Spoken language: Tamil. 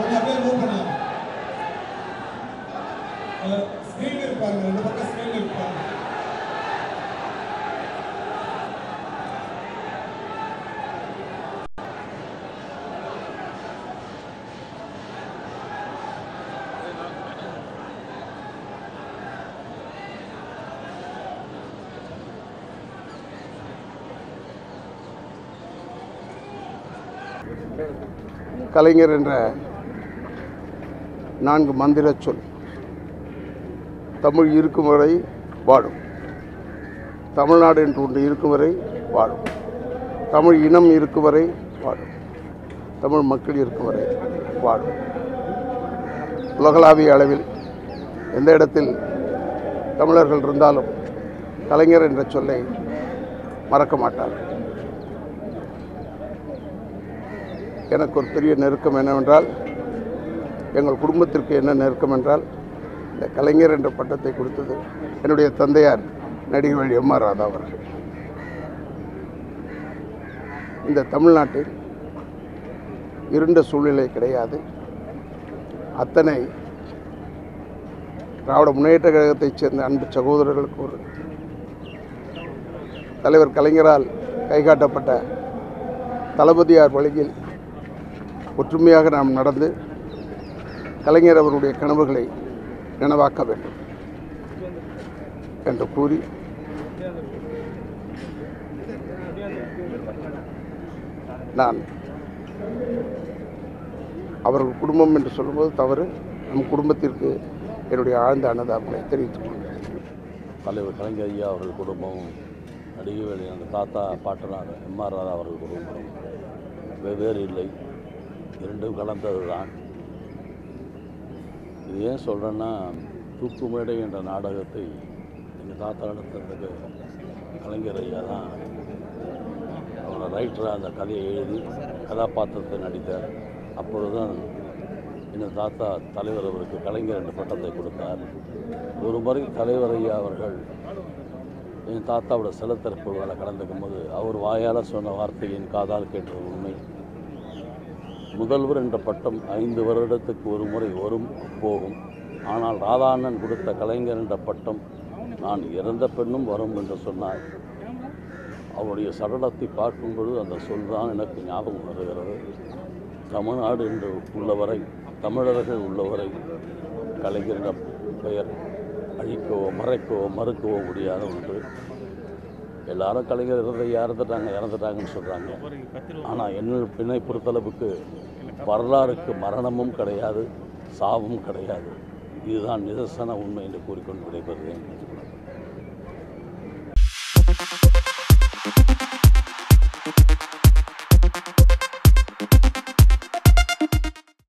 கொஞ்சம் அப்படியே மூவ் பண்ணலாம். ஸ்க்ரீன் இருப்பாங்க ரெண்டு பக்கம் ஸ்க்ரீன் இருப்பாங்க கலைஞர் என்ற நான்கு மந்திர சொல். தமிழ் இருக்கும் வரை வாழும். தமிழ்நாடு என்று ஒன்று இருக்கும் வரை வாழும். தமிழ் இனம் இருக்கும் வரை வாழும். தமிழ் மக்கள் இருக்கும் வரை வாழும். உலகளாவிய அளவில் எந்த இடத்தில் தமிழர்கள் இருந்தாலும் கலைஞர் என்ற சொல்லை மறக்க மாட்டார்கள் எனக்கு ஒரு பெரிய நெருக்கம் என்னவென்றால் எங்கள் குடும்பத்திற்கு என்ன நெருக்கம் என்றால் இந்த கலைஞர் என்ற பட்டத்தை கொடுத்தது என்னுடைய தந்தையார் நடிகர் எம் ஆர் ராதா அவர்கள். இந்த தமிழ்நாட்டில் இருண்ட சூழ்நிலை கிடையாது. அத்தனை திராவிட முன்னேற்ற கழகத்தைச் சேர்ந்த அன்பு சகோதரர்களுக்கு ஒரு தலைவர் கலைஞரால் கைகாட்டப்பட்ட தளபதியார் வழியில் ஒற்றுமையாக நாம் நடந்து கலைஞர் அவருடைய கனவுகளை நினைவாக்க வேண்டும் என்று கூறி நான் அவர்கள் குடும்பம் என்று சொல்லும்போது தவறு. நம் குடும்பத்திற்கு என்னுடைய ஆழ்ந்த அன்னதாபங்களை தெரிவித்துக் கொள்கிறேன். தலைவர் கலைஞர் ஐயா அவர்கள் குடும்பம் நடிகவேலி அந்த தாத்தா பாட்டனார் எம்ஆர் ராதா அவர்கள் குடும்பம். வெவ்வேறு இல்லை. இரண்டும் கலந்தது தான் இது ஏன் சொல்கிறேன்னா தூக்குமேடை என்ற நாடகத்தை எங்கள் தாத்தா நடத்துறதுக்கு கலைஞர் ஐயா தான் அவரோட ரைட்டராக அந்த கதையை எழுதி கதாபாத்திரத்தை நடித்தார். அப்பொழுதுதான் எங்கள் தாத்தா தலைவர் அவருக்கு கலைஞர் என்ற பட்டத்தை கொடுத்தார். ஒரு முறை தலைவர் ஐயா அவர்கள் என் தாத்தாவோட சிலத்திறப்பு வேலை கலந்துக்கும் போது அவர் வாயால் சொன்ன வார்த்தை என் காதால் கேட்டது உண்மை. முதல்வர் என்ற பட்டம் ஐந்து வருடத்துக்கு ஒரு முறை வரும் போகும். ஆனால் ராதாண்ணன் கொடுத்த கலைஞர் என்ற பட்டம் நான் இறந்த பெண்ணும் வரும் என்று சொன்னார். அவருடைய சடலத்தை பார்க்கும் பொழுது அந்த சொல் தான் எனக்கு ஞாபகம் வருகிறது. தமிழ்நாடு என்று உள்ளவரை தமிழர்கள் உள்ளவரை கலைஞரிடம் பெயர் அழிக்கவோ மறைக்கவோ மறுக்கவோ முடியாத ஒன்று. எல்லாரும் கலைஞர் இறந்து இறந்துட்டாங்க இறந்துட்டாங்கன்னு சொல்கிறாங்க ஆனால் என்ன பின்னை பொறுத்தளவுக்கு வரலாறுக்கு மரணமும் கிடையாது சாவும் கிடையாது. இதுதான் நிதர்சன உண்மை என்று கூறிக்கொண்டு விடைபெறுகிறேன்.